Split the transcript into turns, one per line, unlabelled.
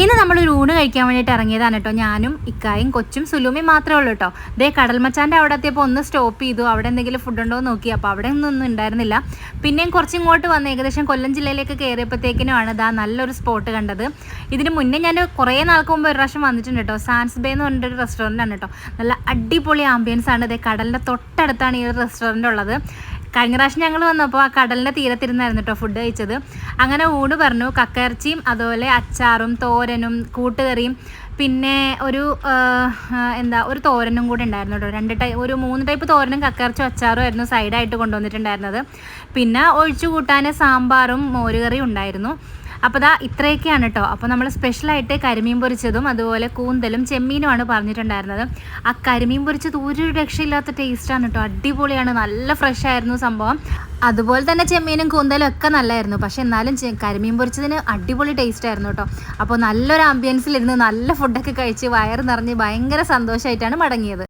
ഇന്ന് നമ്മൾ ഒരു ഊണ് കഴിക്കാൻ വേണ്ടിയിട്ട് ഇറങ്ങിയതാണ് കേട്ടോ. ഞാനും ഇക്കായും കൊച്ചും സുലൂമി മാത്രമേ ഉള്ളൂ കേട്ടോ. ദേ കടൽമച്ചാന്റെ അവിടെ എത്തിയപ്പോൾ ഒന്ന് സ്റ്റോപ്പ് ചെയ്തു. അവിടെ എന്തെങ്കിലും ഫുഡ് ഉണ്ടോ എന്ന് നോക്കി. അപ്പോൾ അവിടെ ഒന്നും ഉണ്ടായിരുന്നില്ല. പിന്നെയും കുറച്ച് ഇങ്ങോട്ട് വന്ന് ഏകദേശം കൊല്ലം ജില്ലയിലേക്ക് കയറിയപ്പോഴത്തേക്കിനുമാണ് ഇതാ നല്ലൊരു സ്പോട്ട് കണ്ടത്. ഇതിന് മുന്നേ ഞാൻ കുറേ നാൾക്ക് മുമ്പ് ഒരു പ്രാവശ്യം വന്നിട്ടുണ്ട് കേട്ടോ. സാൻസ് ബേ എന്ന് പറഞ്ഞിട്ടൊരു റെസ്റ്റോറന്റ് ആണ് കേട്ടോ. നല്ല അടിപൊളി ആംബിയൻസ് ആണ്. ഇതേ കടലിന്റെ തൊട്ടടുത്താണ് ഈ ഒരു റെസ്റ്റോറന്റ് ഉള്ളത്. കഴിഞ്ഞ പ്രാവശ്യം ഞങ്ങൾ വന്നപ്പോൾ ആ കടലിന്റെ തീരത്തിരുന്നായിരുന്നു കേട്ടോ ഫുഡ് കഴിച്ചത്. അങ്ങനെ ഊണ് പറഞ്ഞു. കക്കയിറച്ചിയും അതുപോലെ അച്ചാറും തോരനും കൂട്ടുകറിയും പിന്നെ ഒരു എന്താ ഒരു തോരനും കൂടി ഉണ്ടായിരുന്നു കേട്ടോ രണ്ട് ടൈപ്പ് ഒരു മൂന്ന് ടൈപ്പ് തോരനും കക്കയിറച്ചും അച്ചാറും ആയിരുന്നു സൈഡായിട്ട് കൊണ്ടുവന്നിട്ടുണ്ടായിരുന്നത്. പിന്നെ ഒഴിച്ചു കൂട്ടാൻ സാമ്പാറും മോരുകറിയും ഉണ്ടായിരുന്നു. അപ്പോൾ ദാ ഇത്രയൊക്കെയാണ് കേട്ടോ അപ്പോൾ നമ്മൾ സ്പെഷ്യലായിട്ട് കരിമീൻ പൊരിച്ചതും അതുപോലെ കൂന്തലും ചെമ്മീനുമാണ് പറഞ്ഞിട്ടുണ്ടായിരുന്നത്. ആ കരിമീൻ പൊരിച്ചത് ഒരു രക്ഷയില്ലാത്ത ടേസ്റ്റാണ് കേട്ടോ അടിപൊളിയാണ്. നല്ല ഫ്രഷ് ആയിരുന്നു സംഭവം. അതുപോലെ തന്നെ ചെമ്മീനും കൂന്തലും ഒക്കെ നല്ലായിരുന്നു. പക്ഷെ എന്നാലും കരിമീൻ പൊരിച്ചതിന് അടിപൊളി ടേസ്റ്റ് ആയിരുന്നു കേട്ടോ അപ്പോൾ നല്ലൊരു ആംബിയൻസിലിരുന്ന് നല്ല ഫുഡൊക്കെ കഴിച്ച് വയറ് നിറഞ്ഞ് ഭയങ്കര സന്തോഷമായിട്ടാണ് മടങ്ങിയത്.